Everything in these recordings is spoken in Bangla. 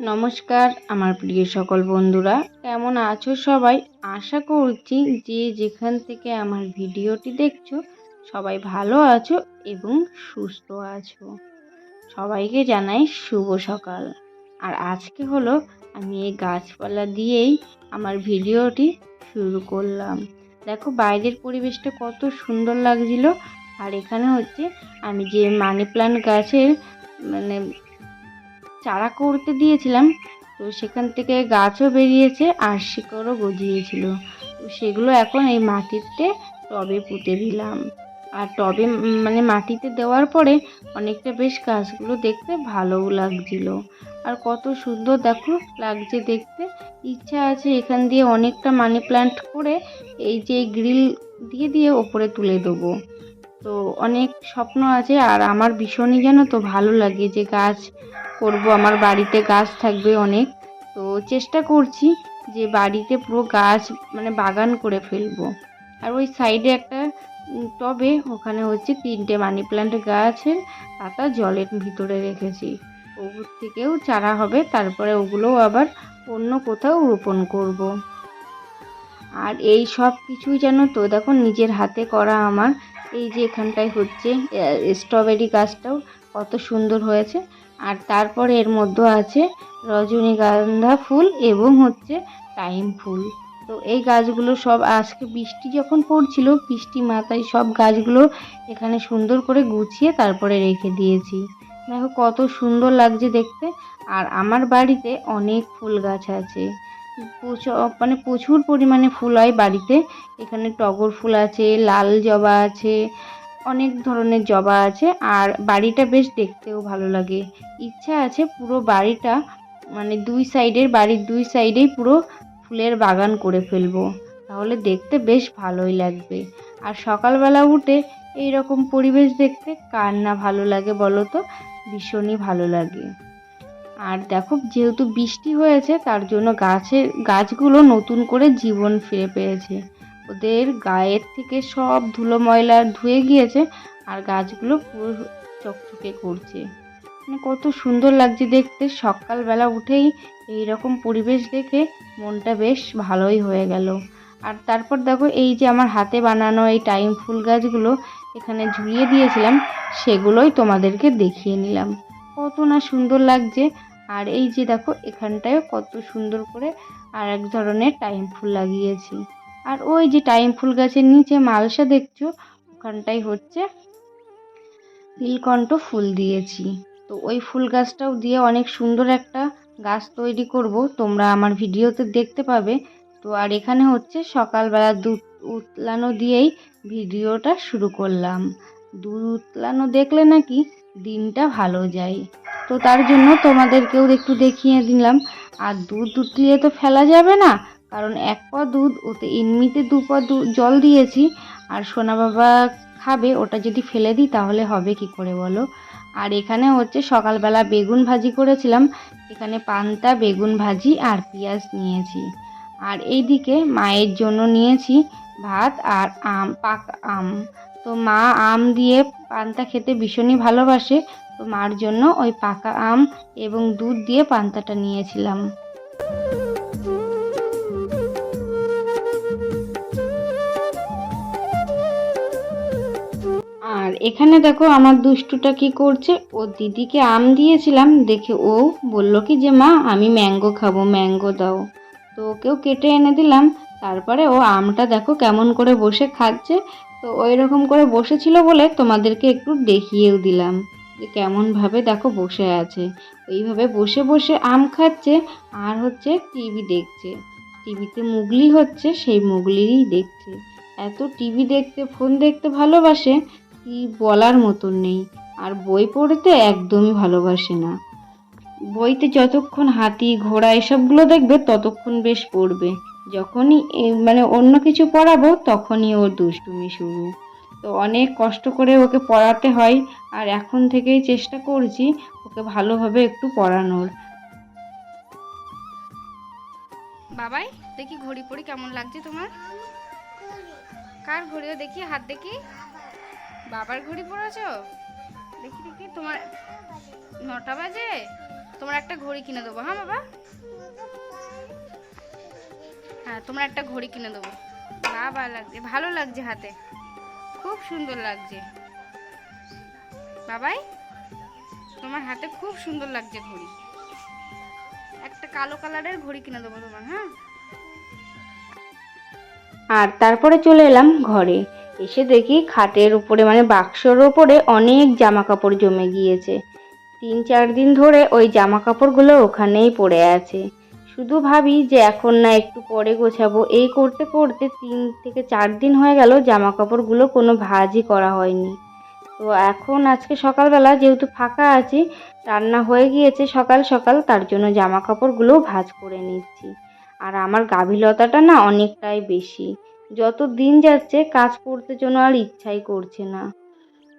নমস্কার, আমার প্রিয় সকল বন্ধুরা। কেমন আছো সবাই? আশা করছি যে যেখান থেকে আমার ভিডিওটি দেখছ, সবাই ভালো আছো এবং সুস্থ আছো। সবাইকে জানাই শুভ সকাল। আর আজকে হলো আমি এই গাছপালা দিয়েই আমার ভিডিওটি শুরু করলাম। দেখো, বাইরের পরিবেশটা কত সুন্দর লাগছিল। আর এখানে হচ্ছে আমি যে মানি প্লান্ট গাছের মানে চারা করতে দিয়েছিলাম, তো সেখান থেকে গাছও বেরিয়েছে, আর শিকড়ও গজিয়েছিল। তো সেগুলো এখন এই মাটিতে টবে পুঁতে দিলাম। আর টবে মানে মাটিতে দেওয়ার পরে অনেকটা বেশ গাছগুলো দেখতে ভালোও লাগছিল। আর কত সুন্দর দেখো, লাগছে দেখতে। ইচ্ছা আছে এখান দিয়ে অনেকটা মানি প্ল্যান্ট করে এই যে গ্রিল দিয়ে দিয়ে ওপরে তুলে দেবো। তো অনেক স্বপ্ন আছে আর আমার ভীষণই যেন তো ভালো লাগে যে গাছ করব। আমার বাড়িতে গাছ থাকবে অনেক। তো চেষ্টা করছি যে বাড়িতে পুরো গাছ মানে বাগান করে ফেলব। আর ওই সাইডে একটা টবে ওখানে হচ্ছে তিনটে মানি প্ল্যান্ট গাছের পাতা জলের ভিতরে রেখেছি। ওগুর থেকেও চারা হবে, তারপরে ওগুলোও আবার অন্য কোথাও রোপণ করব। আর এই সব কিছুই যেন তো দেখো নিজের হাতে করা আমার এই যে এখানটায় হচ্ছে স্ট্রবেরি গাছটাও কত সুন্দর হয়েছে। আর তারপরে এর মধ্যে আছে রজনীগন্ধা ফুল এবং হচ্ছে টাইম ফুল। তো এই গাছগুলো সব আজকে বৃষ্টি যখন পড়ছিল, বৃষ্টি মাথায় সব গাছগুলো এখানে সুন্দর করে গুছিয়ে তারপরে রেখে দিয়েছি। দেখো কত সুন্দর লাগছে দেখতে। আর আমার বাড়িতে অনেক ফুল গাছ আছে। মানে প্রচুর পরিমাণে ফুল হয় বাড়িতে। এখানে টগর ফুল আছে, লাল জবা আছে, অনেক ধরনের জবা আছে। আর বাড়িটা বেশ দেখতেও ভালো লাগে। ইচ্ছা আছে পুরো বাড়িটা মানে দুই সাইডের বাড়ির দুই সাইডেই পুরো ফুলের বাগান করে ফেলব। তাহলে দেখতে বেশ ভালোই লাগবে। আর সকালবেলা উঠে এই রকম পরিবেশ দেখতে কার না ভালো লাগে বলো তো? ভীষণই ভালো লাগে। আর দেখো, যেহেতু বৃষ্টি হয়েছে, তার জন্য গাছের গাছগুলো নতুন করে জীবন ফিরে পেয়েছে। ওদের গায়ের থেকে সব ধুলো ময়লা ধুয়ে গিয়েছে আর গাছগুলো পুরো চকচকে করছে। মানে কত সুন্দর লাগছে দেখতে। সকালবেলা উঠেই এই রকম পরিবেশ দেখে মনটা বেশ ভালোই হয়ে গেল। আর তারপর দেখো, এই যে আমার হাতে বানানো এই টাইম ফুল গাছগুলো এখানে ঝুলিয়ে দিয়েছিলাম, সেগুলোই তোমাদেরকে দেখিয়ে নিলাম। কত না সুন্দর লাগছে। আর এই যে দেখো এখানটায় কত সুন্দর করে আর এক ধরনের টাইম ফুল লাগিয়েছি। আর ওই যে টাইম ফুল গাছের নিচে মালসা দেখছ, ওখানটাই হচ্ছে নীলকণ্ঠ ফুল দিয়েছি। তো ওই ফুল গাছটাও দিয়ে অনেক সুন্দর একটা গাছ তৈরি করব, তোমরা আমার ভিডিওতে দেখতে পাবে। তো আর এখানে হচ্ছে সকালবেলা দুধ উতলানো দিয়েই ভিডিওটা শুরু করলাম। দুধ উতলানো দেখলে নাকি দিনটা ভালো যায়। তো তার জন্য তোমাদেরকেও একটু দেখিয়ে দিলাম। আর দুধ উতলিয়ে তো ফেলা যাবে না, কারণ এক পা দুধ, ওতে এমনিতে দু পা জল দিয়েছি। আর সোনা বাবা খাবে, ওটা যদি ফেলে দিই তাহলে হবে কি করে বলো? আর এখানে হচ্ছে সকালবেলা বেগুন ভাজি করেছিলাম। এখানে পান্তা, বেগুন ভাজি আর পেঁয়াজ নিয়েছি। আর এইদিকে মায়ের জন্য নিয়েছি ভাত আর আম, পাক আম। তো মা আম দিয়ে পান্তা খেতে ভীষণই ভালোবাসে, তো মার জন্য ওই পাকা আম এবং দুধ দিয়ে পান্তাটা নিয়েছিলাম। আর এখানে দেখো আমার দুষ্টুটা কি করছে, ও দিদিকে আম দিয়েছিলাম, দেখে ও বলল কি যে, মা, আমি ম্যাঙ্গো খাব, ম্যাঙ্গো দাও। তো ওকেও কেটে এনে দিলাম, তারপরে ও আমটা দেখো কেমন করে বসে খাচ্ছে তো ওই রকম করে বসেছিল বলে তোমাদেরকে একটু দেখিয়েও দিলাম যে কেমনভাবে দেখো বসে আছে। এইভাবে বসে বসে আম খাচ্ছে আর হচ্ছে টিভি দেখছে। টিভিতে মুগলি হচ্ছে, সেই মুগলিরই দেখছে। এত টিভি দেখতে, ফোন দেখতে ভালোবাসে, কি বলার মতন নেই। আর বই পড়তে একদমই ভালোবাসে না। বইতে যতক্ষণ হাতি, ঘোড়া এসবগুলো দেখবে, ততক্ষণ বেশ পড়বে। যখনই মানে অন্য কিছু পড়াবো, তখনই ওর দুষ্টুমি শুরু। তো অনেক কষ্ট করে ওকে পড়াতে হয়, আর এখন থেকেই চেষ্টা করছি ওকে ভালোভাবে একটু পড়ানোর। বাবাই, দেখি ঘড়ি পড়ি কেমন লাগছে তোমার? কার ঘড়িও দেখি হাত দেখি। বাবার ঘড়ি পড়েছো? দেখি দেখি, তোমার নটা বাজে? তোমার একটা ঘড়ি কিনে দেবো হ্যাঁ বাবা? হ্যাঁ তোমার একটা ঘড়ি কিনে দেবো। বাবা লাগছে, ভালো লাগছে হাতে। খুব সুন্দর লাগছে। বাবাই, তোমার হাতে খুব সুন্দর লাগছে ঘড়ি। একটা কালো কালারের ঘড়ি কিনে দেবো তোমার হ্যাঁ? আর তারপরে চলে এলাম ঘরে। এসে দেখি খাটের উপরে মানে বাক্সর ওপরে অনেক জামা কাপড় জমে গিয়েছে। তিন চার দিন ধরে ওই জামা কাপড়গুলো ওখানেই পড়ে আছে। শুধু ভাবি যে এখন না একটু পরে গোছাবো। এই করতে করতে তিন থেকে চার দিন হয়ে গেল জামা কাপড়গুলো কোনো ভাজই করা হয়নি। তো এখন আজকে সকালবেলা যেহেতু ফাঁকা আছি, রান্না হয়ে গিয়েছে সকাল সকাল, তার জন্য জামা কাপড়গুলো ভাজ করে নিচ্ছি। আর আমার গাভীলতাটা না অনেকটাই বেশি। যত দিন যাচ্ছে, কাজ করতে জন্য আর ইচ্ছাই করছে না।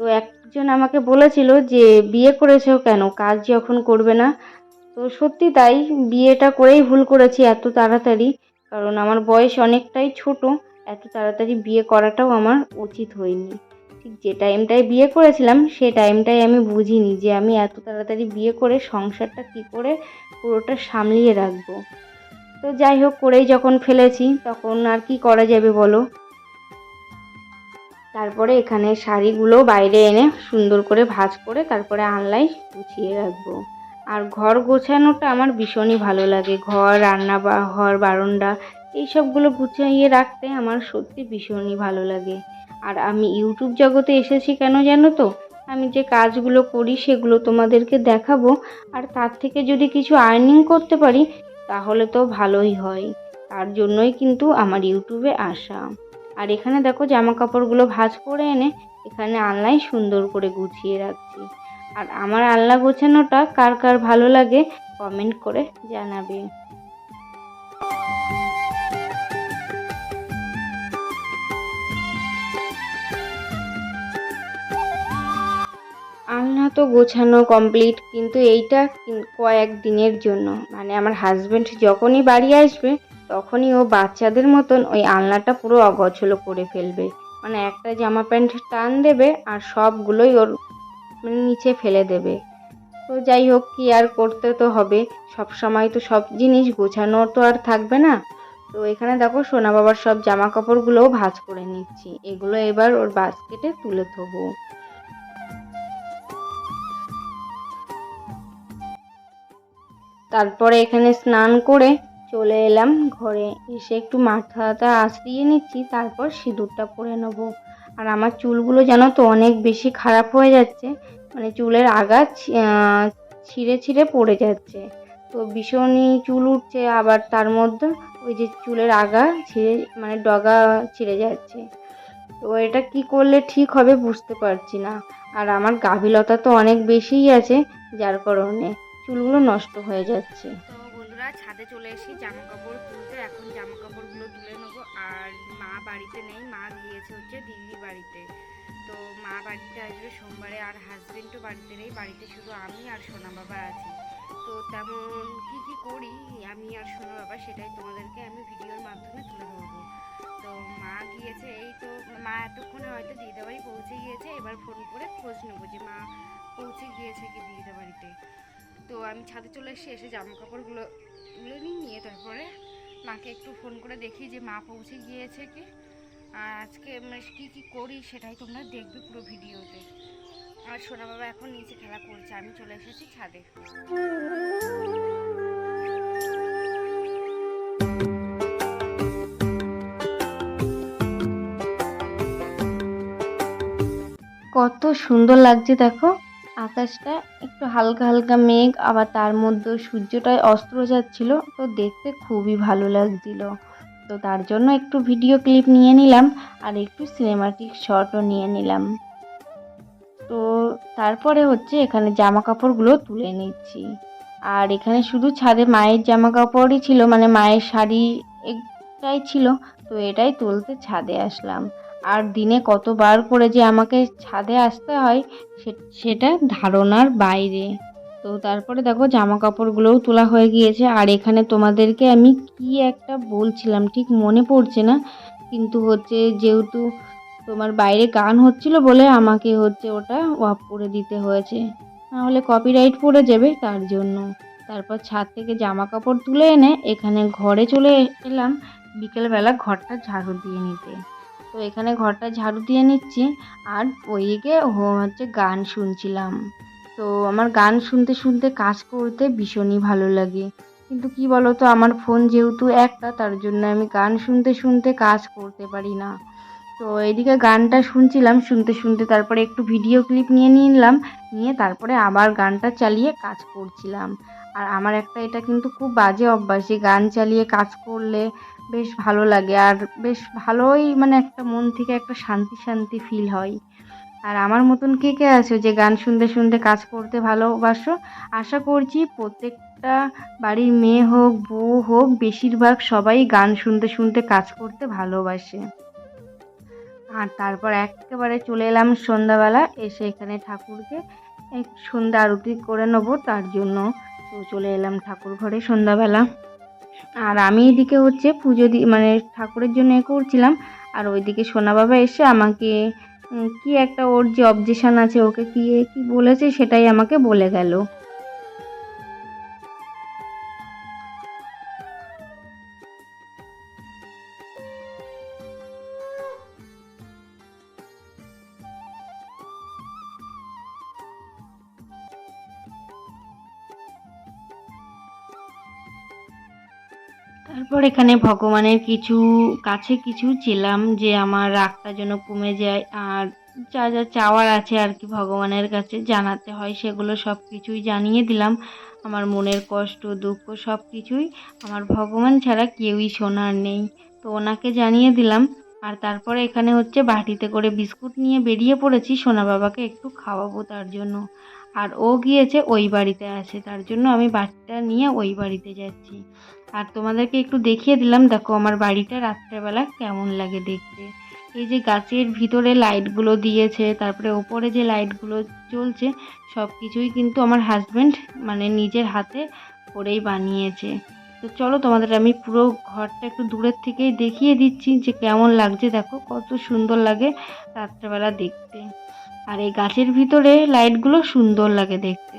তো একজন আমাকে বলেছিল যে, বিয়ে করেছ কেন? কাজ যখন করবে না তো সত্যি তাই, বিয়েটা করেই ভুল করেছি এত তাড়াতাড়ি, কারণ আমার বয়স অনেকটাই ছোট, এত তাড়াতাড়ি বিয়ে করাটাও আমার উচিত হয়নি। ঠিক যে টাইমটায় বিয়ে করেছিলাম, সে টাইমটাই আমি বুঝিনি যে আমি এত তাড়াতাড়ি বিয়ে করে সংসারটা কী করে পুরোটা সামলিয়ে রাখব। তো যাই হোক, করেই যখন ফেলেছি, তখন আর কি করা যাবে বলো? তারপরে এখানে শাড়িগুলো বাইরে এনে সুন্দর করে ভাঁজ করে তারপরে আনলাই গুছিয়ে রাখব। আর ঘর গোছানোটা আমার ভীষণই ভালো লাগে। ঘর, রান্না বা, ঘর, বারান্দা, এইসবগুলো গুছিয়ে রাখতে আমার সত্যি ভীষণই ভালো লাগে। আর আমি ইউটিউব জগতে এসেছি কেন জানো তো? আমি যে কাজগুলো করি সেগুলো তোমাদেরকে দেখাবো। আর তার থেকে যদি কিছু আর্নিং করতে পারি, তাহলে তো ভালোই হয়। তার জন্যই কিন্তু আমার ইউটিউবে আসা। আর এখানে দেখো জামা কাপড়গুলো ভাঁজ করে এনে এখানে আলনায় সুন্দর করে গুছিয়ে রাখছি। আর আমার আলনা গোছানোটা কার কার ভালো লাগে কমেন্ট করে জানাবে। আলনা তো গোছানো কমপ্লিট কিন্তু এইটা কয়েক দিনের জন্য। মানে আমার হাজব্যান্ড যখনই বাড়ি আসবে, তখনই ও বাচ্চাদের মতন ওই আলনাটা পুরো অগোছলো করে ফেলবে। মানে একটা জামা প্যান্ট টান দেবে আর সবগুলোই ওর মানে নিচে ফেলে দেবে। তো যাই হোক, কি আর করতে তো হবে। সব সময় তো সব জিনিস গোছানো তো আর থাকবে না। তো এখানে দেখো সোনা বাবার সব জামা কাপড়গুলোও ভাজ করে নিচ্ছি। এগুলো এবার ওর বাস্কেটে তুলে থবো তারপরে এখানে স্নান করে চলে এলাম ঘরে। এসে একটু মাথাটা আঁচড়িয়ে নিচ্ছি, তারপর সিঁদুরটা পরে নেব। আর আমার চুলগুলো জানো তো অনেক বেশি খারাপ হয়ে যাচ্ছে। মানে চুলের আগা ছিঁড়ে ছিঁড়ে পড়ে যাচ্ছে। তো ভীষণই চুল উঠছে, আবার তার মধ্যে ওই যে চুলের আগা ছিঁড়ে মানে ডগা ছিঁড়ে যাচ্ছে। তো এটা কি করলে ঠিক হবে বুঝতে পারছি না। আর আমার গাভীলতা তো অনেক বেশিই আছে, যার কারণে চুলগুলো নষ্ট হয়ে যাচ্ছে। তো বন্ধুরা, ছাদে চলে এসেছি জামা কাপড় তুলতে এখন জামা বাড়িতে নেই, মা গিয়েছে হচ্ছে দিদির বাড়িতে। তো মা বাড়িতে আসবে সোমবারে আর হাজবেন্ডও বাড়িতে নেই, বাড়িতে শুধু আমি আর সোনা বাবা আছি। তো তেমন কি কি করি, আমি আর সোনা বাবা সেটাই তোমাদেরকে আমি ভিডিওর মাধ্যমে তুলে ধরবো। তো মা গিয়েছে, এই তো মা এতক্ষণে হয়তো দিদিদের বাড়ি পৌঁছে গিয়েছে, এবার ফোন করে খোঁজ নেব যে মা পৌঁছে গিয়েছে কি দিদিদের বাড়িতে। তো আমি ছাদে চলে এসে এসে জামা কাপড়গুলো নিয়ে তারপরে মাকে একটু ফোন করে দেখি যে মা পৌঁছে গিয়েছে কি। আর আজকে কী কী করি সেটাই তোমরা দেখবে পুরো ভিডিওতে। আর সোনা বাবা এখন নিচে খেলা করছে, আমি চলে এসেছি ছাদে। কত সুন্দর লাগছে দেখো। আকাশটা একটু হালকা হালকা মেঘ, আবার তার মধ্যে সূর্যটায় অস্ত্র যাচ্ছিল, তো দেখতে খুবই ভালো লাগছিল। তো তার জন্য একটু ভিডিও ক্লিপ নিয়ে নিলাম আর একটু সিনেমাটিক শটও নিয়ে নিলাম। তো তারপরে হচ্ছে এখানে জামা কাপড়গুলো তুলে নিচ্ছি। আর এখানে শুধু ছাদে মায়ের জামা কাপড়ই ছিল মানে মায়ের শাড়ি এটাই ছিল, তো এটাই তুলতে ছাদে আসলাম। আর দিনে কতবার করে যে আমাকে ছাদে আসতে হয় সেটা ধারণার বাইরে। তো তারপরে দেখো জামা কাপড়গুলোও তোলা হয়ে গিয়েছে। আর এখানে তোমাদেরকে আমি কি একটা বলছিলাম, ঠিক মনে পড়ছে না। কিন্তু হচ্ছে যেহেতু তোমার বাইরে গান হচ্ছিল বলে আমাকে হচ্ছে ওটা অফ করে দিতে হয়েছে। নাহলে কপিরাইট পড়ে যাবে তার জন্য। তারপর ছাদ থেকে জামা কাপড় তুলে এনে এখানে ঘরে চলে এলাম বিকেলবেলা ঘরটা ঝাড়ু দিয়ে নিতে। তো এখানে ঘরটা ঝাড়ু দিয়ে নিচ্ছি। আর ওইদিকে হচ্ছে গান শুনছিলাম। তো আমার গান শুনতে শুনতে কাজ করতে ভীষণই ভালো লাগে। কিন্তু কি বলো তো আমার ফোন যেহেতু একটা, তার জন্য আমি গান শুনতে শুনতে কাজ করতে পারি না। তো এদিকে গানটা শুনছিলাম, শুনতে শুনতে তারপরে একটু ভিডিও ক্লিপ নিয়ে নিলাম, নিয়ে তারপরে আবার গানটা চালিয়ে কাজ করছিলাম। আর আমার একটা এটা কিন্তু খুব বাজে অভ্যাস, যে গান চালিয়ে কাজ করলে বেশ ভালো লাগে। আর বেশ ভালোই মানে একটা মন থেকে একটা শান্তি শান্তি ফিল হয়। আর আমার মতন কে কে আছো যে গান শুনতে শুনতে কাজ করতে ভালোবাসো? আশা করছি প্রত্যেকটা বাড়ির মেয়ে হোক, বউ হোক, বেশিরভাগ সবাই গান শুনতে শুনতে কাজ করতে ভালোবাসে। আর তারপর একেবারে চলে এলাম সন্ধ্যাবেলা, এসে এখানে ঠাকুরকে সন্ধ্যা আরতি করে নেব, তার জন্য তো চলে এলাম ঠাকুর ঘরে সন্ধ্যাবেলা। আর আমি এদিকে হচ্ছে পুজো দি মানে ঠাকুরের জন্য এ করছিলাম, আর ওইদিকে সোনা বাবা এসে আমাকে কি একটা ওর যে অবজেশন আছে, ওকে কি কি বলেছে সেটাই আমাকে বলে গেল। তারপর এখানে ভগবানের কিছু, কাছে কিছু ছিলাম যে আমার রাগটা যেন কমে যায় যা যা চাওয়ার আছে আর কি ভগবানের কাছে জানাতে হয়, সেগুলো সব কিছুই জানিয়ে দিলাম। আমার মনের কষ্ট, দুঃখ সব কিছুই আমার ভগবান ছাড়া কেউই শোনার নেই। তো ওনাকে জানিয়ে দিলাম। আর তারপরে এখানে হচ্ছে বাটিতে করে বিস্কুট নিয়ে বেরিয়ে পড়েছি, সোনা বাবাকে একটু খাওয়াবো তার জন্য। আর ও গিয়েছে ওই বাড়িতে আছে, তার জন্য আমি বাটিটা নিয়ে ওই বাড়িতে যাচ্ছি। আর তোমাদেরকে একটু দেখিয়ে দিলাম, দেখো আমার বাড়িটা রাত্রেবেলা কেমন লাগে দেখতে। এই যে গাছের ভিতরে লাইটগুলো দিয়েছে, তারপরে ওপরে যে লাইটগুলো জ্বলছে সব কিছুই কিন্তু আমার হাজব্যান্ড মানে নিজের হাতে করেই বানিয়েছে। তো চলো তোমাদের আমি পুরো ঘরটা একটু দূরের থেকেই দেখিয়ে দিচ্ছি যে কেমন লাগছে। দেখো কত সুন্দর লাগে রাত্রেবেলা দেখতে। আর এই গাছের ভিতরে লাইটগুলো সুন্দর লাগে দেখতে।